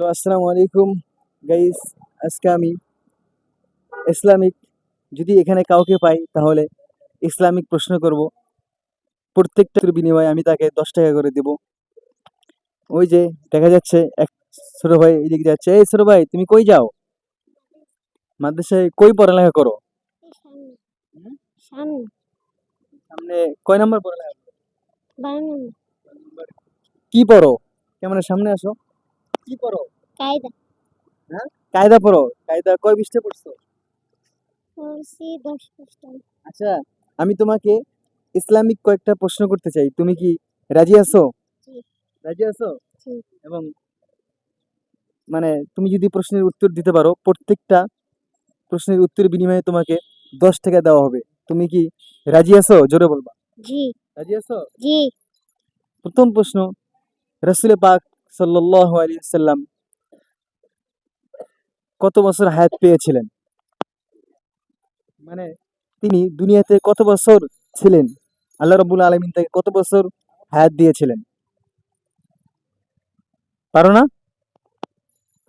Hello আসসালামু আলাইকুম guys আজকে আমি ইসলামিক যদি এখানে কাউকে পাই তাহলে ইসলামিক প্রশ্ন করব প্রত্যেকটার বিনিময়ে আমি তাকে দশ টাকা করে দেব ওই যে দেখা যাচ্ছে এক ছোট ভাই এদিকে যাচ্ছে। এই ছোট ভাই তুমি কই যাও? মাদ্রাসায় কই পড়ালেখা করো? সামনে কয় নাম্বার পড়ালেখা করো? কি পড়ো? কেমন? সামনে আসো। কি পড়ো কায়দা। কায়দা পড়ো কায়দা কয় পৃষ্ঠা পড়ছো? পড়ছি দশ পৃষ্ঠা। আচ্ছা আমি তোমাকে ইসলামিক কয়েকটা প্রশ্ন করতে চাই। তুমি কি রাজি আছো? রাজি আছো? এবং মানে তুমি যদি প্রশ্নের উত্তর দিতে পারো প্রত্যেকটা প্রশ্নের উত্তর বিনিময়ে তোমাকে দশ টাকা দেওয়া হবে। তুমি কি রাজি আছো? জোরে বলবা। জি। রাজি আছো? জি। প্রথম প্রশ্ন রসুল পাক সাল্লাম কত বছর হায়াত পেয়েছিলেন? মানে তিনি দুনিয়াতে কত বছর ছিলেন? আল্লাহ রাব্বুল আলামিন তাকে কত বছর হায়াত দিয়েছিলেন? পারো না?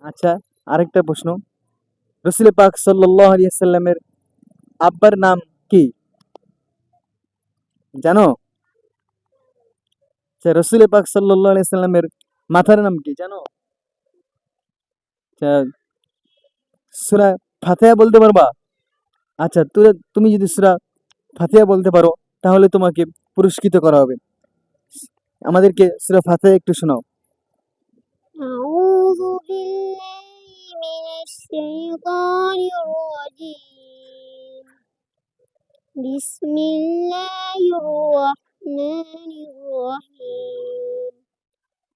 আচ্ছা আরেকটা প্রশ্ন। রসুল পাক সাল্লামের আব্বার নাম কি? জানো? আচ্ছা রসুল পাক আলাইহি সাল্লামের মাথার নাম কি জানো আচ্ছা সূরা ফাতিহা বলতে পারবা আচ্ছা তুই তুমি যদি সূরা ফাতিহা বলতে পারো তাহলে তোমাকে পুরস্কৃত করা হবে আমাদেরকে সূরা ফাতিহা একটু শোনাও أعوذ بالله من الشيطان الرجيم بسم الله الرحمن الرحيم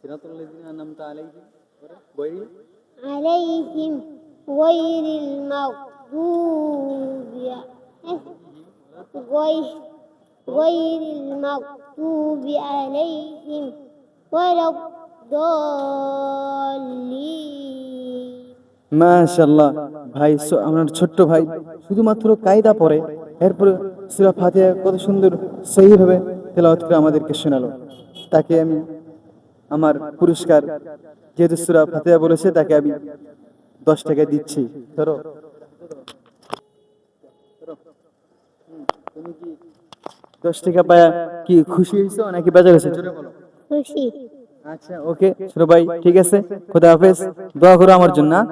সিরাতুল মাশাল্লাহ ভাই আমার ছোট্ট ভাই শুধুমাত্র কায়দা পরে এরপরে সুরা ফাতে কত সুন্দর সহিভাবে তেলাওয়াত করে আমাদেরকে শোনালো। তাকে আমি আমার পুরস্কার। যেহেতু সুরা ফাতিহা বলেছে তাকে আমি দশ টাকা দিচ্ছি। ধরো। দশ টাকা পায়া কি খুশি হয়েছো নাকি বেজার হয়েছে? খুশি। আচ্ছা ওকে। ছোট ঠিক আছে? খোদা হাফেজ। দোয়া করো আমার জন্য হ্যাঁ?